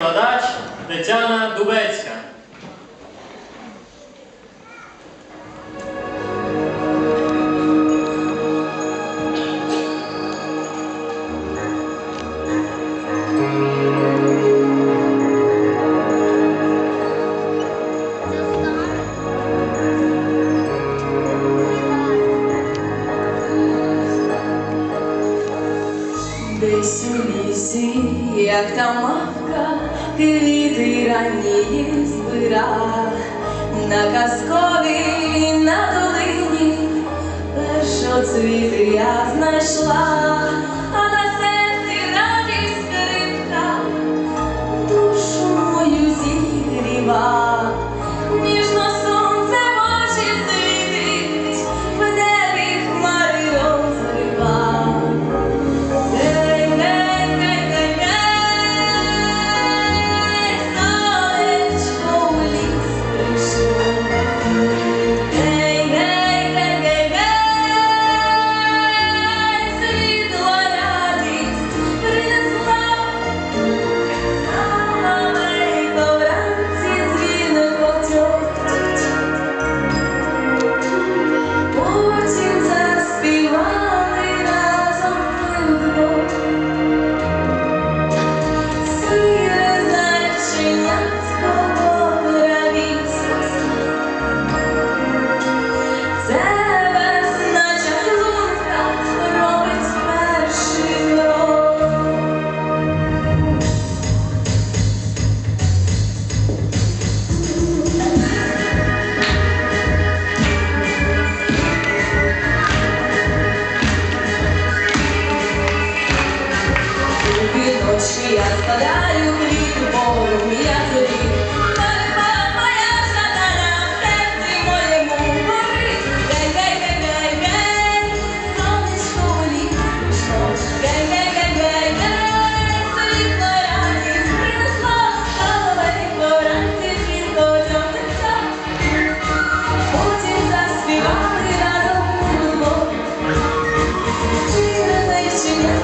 Викладач Тетяна Дубецька. Десь у лісі, як та мавка, квіти раніє збирала, на казковій на долині першоцвіти я знайшла, я спадаю квітку полю я зорі. Та моя шатана, серці моєму горить. Гей-гей-гей-гей-гей, сонечко літо прийшло. Гей-гей-гей-гей-гей, світло ранів принесло. Соловей поранці світло чорних час. Потім заспівали разом. Чи не знищення.